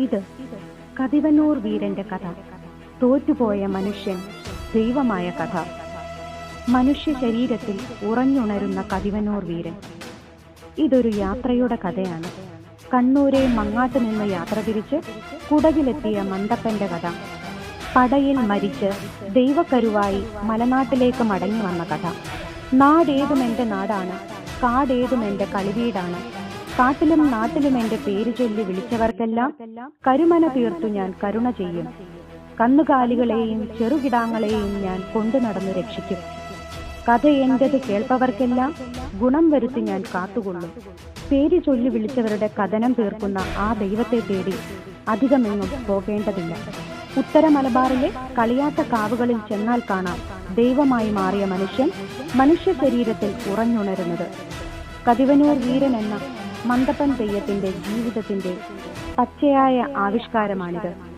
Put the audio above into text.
ഇത് കതിവനൂർ വീരന്റെ കഥ. തോറ്റുപോയ മനുഷ്യൻ ദൈവമായ കഥ. മനുഷ്യ ശരീരത്തിൽ ഉറഞ്ഞുണരുന്ന കതിവനൂർ വീരൻ. ഇതൊരു യാത്രയുടെ കഥയാണ്. കണ്ണൂരെ മങ്ങാട്ട് നിന്ന് യാത്ര തിരിച്ച് കുടകിലെത്തിയ മന്തപ്പന്റെ കഥ. പടയിൽ മരിച്ച് ദൈവക്കരുവായി മലനാട്ടിലേക്ക് മടങ്ങി വന്ന കഥ. നാടേതും എന്റെ നാടാണ് കാടേതും എന്റെ കളിവീടാണ്. കാട്ടിലും നാട്ടിലും എന്റെ പേര് ചൊല്ലി വിളിച്ചവർക്കെല്ലാം കരുമന തീർത്തു ഞാൻ കരുണ ചെയ്യും. കന്നുകാലികളെയും ചെറുകിടാങ്ങളെയും ഞാൻ കൊണ്ടു നടന്നു രക്ഷിക്കും. കഥ എന്റത് കേൾപ്പവർക്കെല്ലാം ഗുണം വരുത്തി ഞാൻ കാത്തുകൊള്ളും. പേര് ചൊല്ലി വിളിച്ചവരുടെ കഥനം തീർക്കുന്ന ആ ദൈവത്തെ തേടി അധികമെങ്ങും പോകേണ്ടതില്ല. ഉത്തര മലബാറിലെ കളിയാത്ത കാവുകളിൽ ചെന്നാൽ കാണാം ദൈവമായി മാറിയ മനുഷ്യൻ മനുഷ്യ ശരീരത്തിൽ ഉറഞ്ഞുണരുന്നത്. കതിവനൂർ വീരൻ എന്ന മന്ദപ്പൻ തെയ്യത്തിന്റെ ജീവിതത്തിന്റെ പച്ചയായ ആവിഷ്കാരമാണിത്.